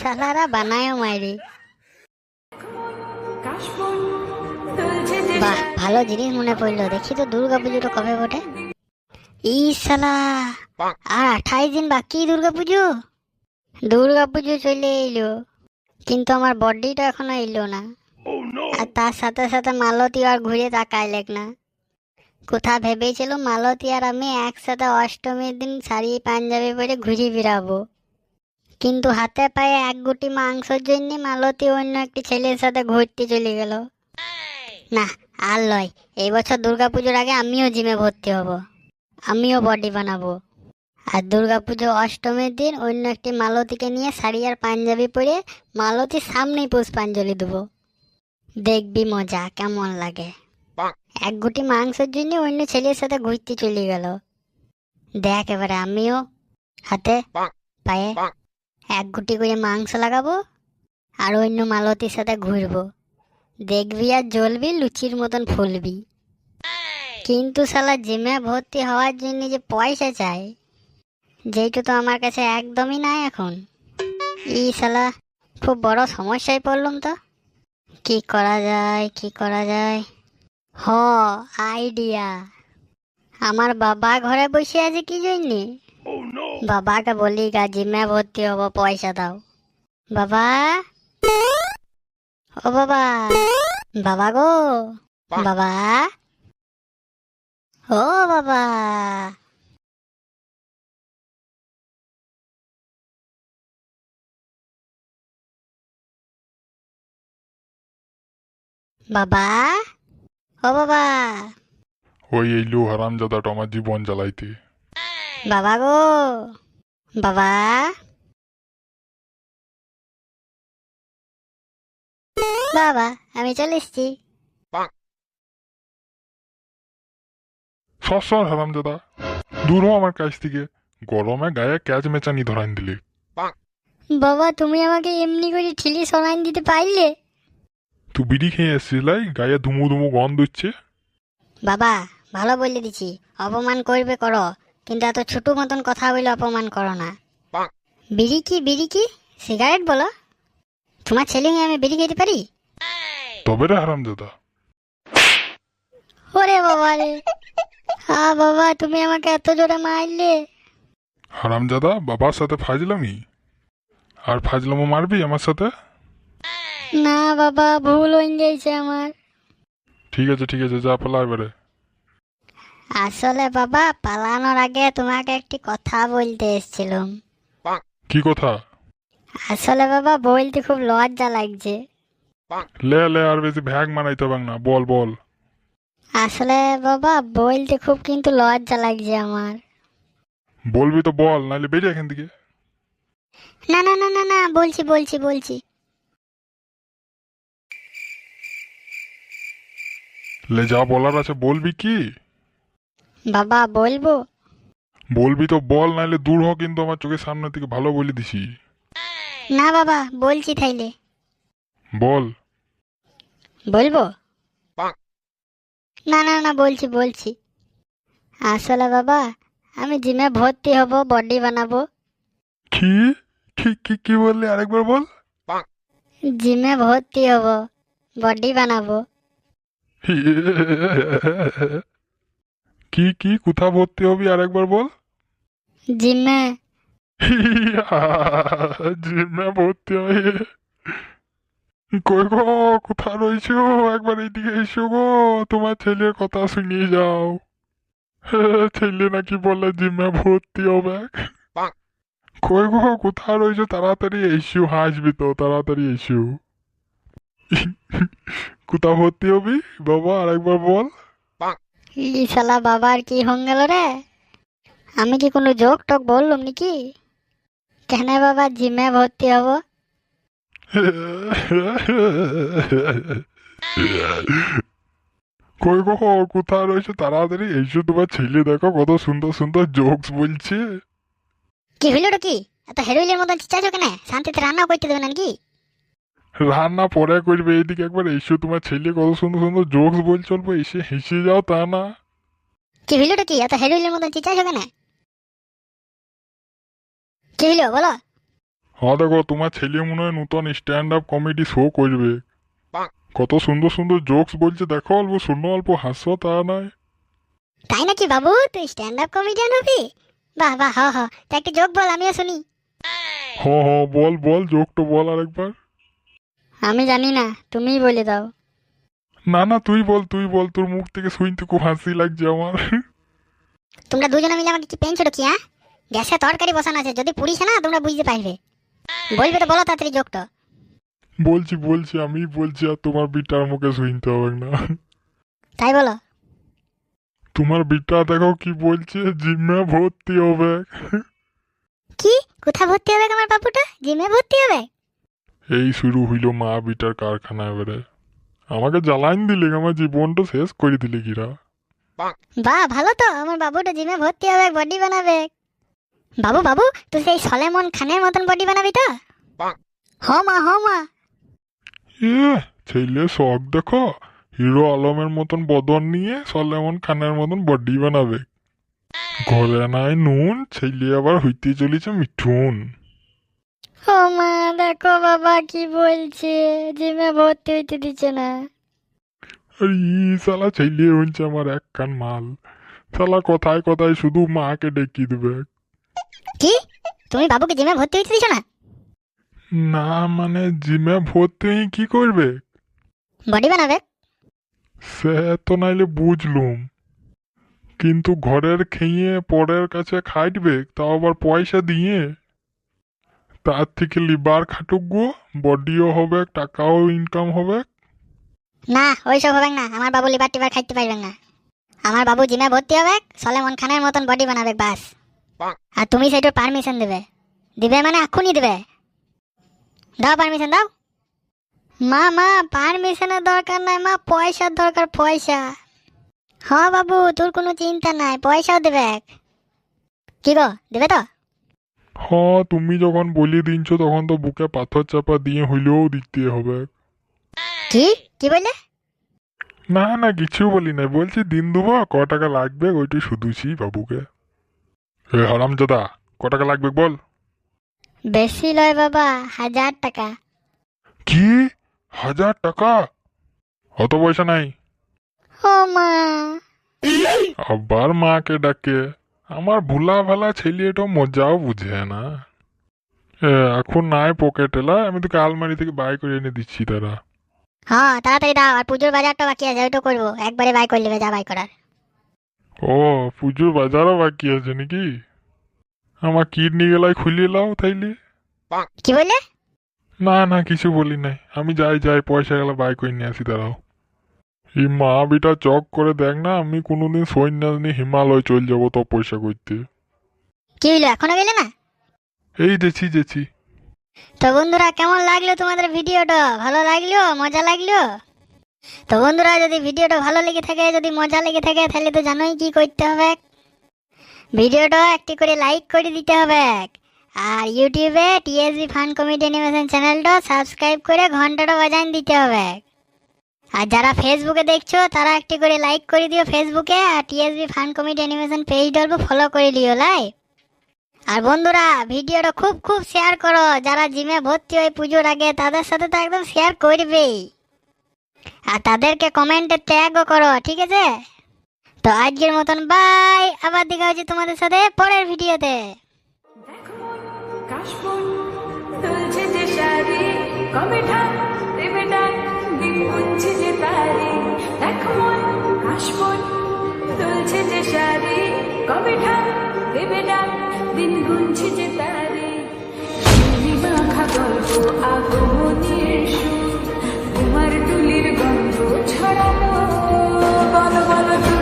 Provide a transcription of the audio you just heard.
সালারা বানায়ও মাইরি। বাহ, ভালো জিনিস মনে পড়ল। দেখি তো দুর্গা পুজোটা কবে বটে? ই সালা, আর আঠাইশ দিন বাকি দুর্গা পুজো? দুর্গা পুজো চলে এলো, কিন্তু আমার বডিটা এখনও এলো না। আর তার সাথে সাথে মালতী আর ঘুরে তাকাইলেক না। কোথা ভেবেছিল মালতী আর আমি একসাথে অষ্টমীর দিন শাড়ি পাঞ্জাবি পরে ঘুরে বেরাবো কিন্তু হাতে পায়ে এক গুটি মাংসের জন্য মালতী অন্য একটি ছেলের সাথে ঘুরতে চলে গেল। না, আর লয়, এই বছর দুর্গা পুজোর আগে আমিও জিমে ভর্তি হব। আমিও বডি বানাবো। আর দুর্গা পুজো অষ্টমীর দিন অন্য একটি মালতীকে নিয়ে শাড়ি আর পাঞ্জাবি পরে মালতীর সামনেই পুষ্পাঞ্জলি দেবো। দেখবি মজা, কেমন লাগে। এক গুটি মাংসের জন্য অন্য ছেলের সাথে ঘুরতে চলে গেল। দেখ এবারে আমিও হাতে পায়ে এক গুটি করে মাংস লাগাবো আর অন্য মালতির সাথে ঘুরবো। দেখবি আর জ্বলবি, লুচির মতন ফুলবি। কিন্তু শালা জিমে ভর্তি হওয়ার জন্য যে পয়সা চাই, যেইটা তো আমার কাছে একদমই নাই এখন। ই শালা, খুব বড় সমস্যায় পড়লাম তো। কি করা যায়, কি করা যায়? হ, আইডিয়া। আমার বাবা ঘরে বসে আছে কি জন্যে? বাবাকে বলি গা জিমে ভর্তি হব পয়সা দাও। বাবা? ও বাবা। বাবা গো? বাবা? ও বাবা। বাবা? ও বাবা। ওই এইলো হারামজাদাটা আমার জীবন জ্বালাইতে। বাবা গো বাবা বাবা আমি চলে এসছি। সর সর হারামজাদা দূর হ আমার কাছ থেকে। গরমে গায়ে ক্যাচ মেচানি দিলে। বাবা তুমি আমাকে এমনি করে ঠিলি সরাইন দিতে পারলে? তুই বিড়ি খেয়ে এসছিস লাই? গায়ে ধুমু ধুমু গন্ধ হচ্ছে। বাবা ভালো বলে দিছি অপমান করবে করো। কিন্তু এত ছোট মতন কথা বলে অপমান করো না। বিড়ি কি বিড়ি কি? সিগারেট বলো। তোমার ছেলে হয়ে আমি বিড়ি খেতে পারি? তবে রে হারামজাদা। ওরে বাবা রে। হ্যাঁ বাবা তুমি আমাকে এত জোরে মারলে। হারামজাদা বাবার সাথে ফাজলামি? আর ফাজলামো মারবি আমার সাথে? না বাবা ভুল হয়ে গেছে আমার। ঠিক আছে ঠিক আছে যা পালা এবারে। আসলে বাবা পালানোর আগে তোমাকে একটি কথা বলতে এসেছিলাম। কি কথা? আসলে বাবা বলতে খুব লজ্জা লাগছে। লে লে আর বেশি ভ্যাগ মানাইতে হবে না বল বল। আসলে বাবা বলতে খুব কিন্তু লজ্জা লাগছে আমার। বলবি তো বল নাহলে বেরিয়ে এখান থেকে। না না না না না বলছি বলছি বলছি। লে যা বলার আছে বলবি কি? বাবা বলব? বলবি তো বল নাহলে দূর হ কিন্তু আমার চোখের সামনে থেকে ভালো বলে দিছি। না বাবা বলছি তাইলে। বল। বলব? না না না বলছি বলছি। আসলে বাবা আমি জিমে ভর্তি হব বডি বানাবো। কি? কি কি কি বললি? আরেকবার বল। জিমে ভর্তি হব বডি বানাবো। কি কি? কোথা ভর্তি হবি? আরেকবার বল। জিমে। জিমে ভর্তি হবে কই গো কোথা রয়েছো? একবার এইদিকে এসো গো। তোমার ছেলের কথা শুনিয়ে যাও। ছেলে নাকি বলে জিমে ভর্তি হবে। কই গো কোথা রয়েছো? তাড়াতাড়ি এসো। হাসবি তো তাড়াতাড়ি এসো। কোথা ভর্তি হবি? বাবা আরেকবার বল। ই শালা বাবার কি হয়ে গেল রে? আমি কি কোনো জোক টক বললাম নাকি? কেন বাবা জিমে ভর্তি হব? কই গো কোথা রয়েছে? তাড়াতাড়ি এসো তোমার ছেলে দেখো কত সুন্দর সুন্দর জোকস বলছে। কি হইল কি? এত হেরোইলের মতন চিচাছো কেন? শান্তিতে রান্না করতে দেবে নাকি? রান্না পরে করবে এইদিকে একবার এসো তোমার ছেলে কত সুন্দর সুন্দর জোকস বল চলবো এসে হেসে যাও তা না। কি হইল কি? এত হেরোইলের মতন চিচাছো কেন? কি হইল বলো। হ্যাঁ দেখো তোমার ছেলে মনে হয় নতুন স্ট্যান্ড আপ কমেডি শো করবে। কত সুন্দর সুন্দর জোকস বলছে দেখো অল্প শূন্য অল্প হাসো তা নয়। তাই নাকি বাবু? তুই স্ট্যান্ড আপ কমেডিয়ান হবি? বাহ বাহ হ হ। তা একটু যোগ বল আমিও শুনি। হ হ বল বল জোকটা বল আরেকবার। আমি জানি না তুমিই বলে দাও। না না তুই বল তুই বল তোর মুখ থেকে শুনতে খুব হাসি লাগছে আমার। তোমরা দুজনে মিলে আমাকে কি পেনছো কি হ্যাঁ গ্যাসে তরকারি বসানো আছে যদি পুড়িছে না তোমরা বুঝতে পারবে। বলবে তো বলো তাড়াতাড়ি যোগটা। বলছি বলছি আমি বলছি আর তোমার বিটার মুখে শুনতে হবে না। তাই বলো। তোমার বিটা দেখো কি বলছে জিমে ভর্তি হবে। কি? কোথায় ভর্তি হবে আমার বাবুটা জিমে ভর্তি হবে? এই শুরু হইল মা বিটার কারখানা এবারে। আমাকে জ্বালাইন দিলে আমার জীবনটা শেষ করে দিলে কিরা। বাহ ভালো তো আমার বাবুটা জিমে ভর্তি হবে বডি বানাবে। বাবু বাবু তুই সেই সলেমন খানের মতন বডি বানাবি তো? হ মা হ মা। এ ছেলে শখ দেখো হিরো আলমের মতন বদন নিয়ে সলেমন খানের মতন বডি বানাবে। ঘরে নাই নুন ছেলে আবার হইতে চলেছে মিঠুন। ও মা দেখো বাবা কি বলছে। জিমে ভর্তি হইতে দিচ্ছে না। আর ই শালা ছেলে হচ্ছে আমার এক কান মাল। শালা কথায় কথায় শুধু মাকে ডেকে দেবে। কি? তুমি বাবুকে জিমে ভর্তি হইতে দিছো না? না মানে জিমে ভর্তি হয়ে কি করবে? বডি বানাবে? সে তো নাইলে বুঝলুম। কিন্তু ঘরের খেয়ে পরের কাছে খাটবে তাও আবার পয়সা দিয়ে? তার থেকে লিবার খাটুক গো। বডিও হবে টাকাও ইনকাম হবে না, ওইসব হবে না। আমার বাবু লিবার টিবার খাইতে পারবে না। আমার বাবু জিমে ভর্তি হবে সলেমন খানের মতন বডি বানাবে বাস। আর তুমি সেইটার পারমিশন দেবে। দিবে মানে এখনই দেবে। দাও পারমিশন দাও। মা মা পারমিশনের দরকার নাই, মা, পয়সার দরকার, পয়সা। হ্যাঁ বাবু, তোর কোনো চিন্তা নাই, পয়সাও দেবে কি গো, দেবে তো? হ তুমি যখন বলি দিনছো তখন তো বুকে পাথর চাপা দিয়ে হইলেও দিতে হবে। কি? কি বললে? না না কিছু বলি না বলছি দিন দেবো ক টাকা লাগবে ওইটাই শুধুছি বাবুকে। এ হারামজাদা ক টাকা লাগবে বল। বেশি লয় বাবা হাজার টাকা। কি? হাজার টাকা? অত পয়সা নাই। ও মা। আবার মাকে ডাকে। আমার ভুলা ভালা ছেলে ছেলেটা মজাও বুঝে না। এখন নাই পকেট এলা আমি তোকে আলমারি থেকে বাই করে এনে দিচ্ছি তারা হ্যাঁ তাড়াতাড়ি দাও আর পুজোর বাজারটা বাকি আছে ওইটা করব। একবারে বাই করে নেবে যা বাই করার। ও পুজোর বাজারও বাকি আছে নাকি? আমার কিডনি গেলায় খুলিয়ে লাও তাইলে। কি বললে? না না কিছু বলি নাই। আমি যাই যাই পয়সা গেলে বাই করে নিয়ে আসি দাঁড়াও। এই মা বিটা চক করে দেখ না আমি কোনোদিন সৈন্য নিয়ে হিমালয় চল যাব তো পয়সা করতে। কি হইল এখনও গেলে না? এই যেছি যেছি তো বন্ধুরা কেমন লাগল তোমাদের ভিডিওটা? ভালো লাগল? মজা লাগল? তো বন্ধুরা যদি ভিডিওটা ভালো লেগে থাকে যদি মজা লেগে থাকে তাহলে তো জানোই কি করতে হবে। ভিডিওটা একটি করে লাইক করে দিতে হবে। আর ইউটিউবে টিএসবি ফান কমেডি অ্যানিমেশন চ্যানেলটা সাবস্ক্রাইব করে ঘন্টাটা বাজান দিতে হবে। আর যারা ফেসবুকে দেখছ, তারা একটি করে লাইক করে দিও ফেসবুকে আর TSB fun comedy animation page ডলবো follow করে দিও, লাই? আর বন্ধুরা, ভিডিওটা খুব খুব শেয়ার করো। যারা জিমে ভর্তি হয় পুজোর আগে, তাদের সাথে তো একদম শেয়ার করবেই। আর তাদেরকে কমেন্টে ট্যাগও করো, ঠিক আছে? তো আজকের মতন বাই আবার দেখা হচ্ছে তোমাদের সাথে পরের ভিডিওতে। কাশফুল তুলছে যে সারি, কবে ঠাক দেবে ডাক দিন গুনছে যে তারি। শিল্পী মাখা গল্প আগমনের সুর তোমার তুলির গন্ধ ছড়ানো বলো বলো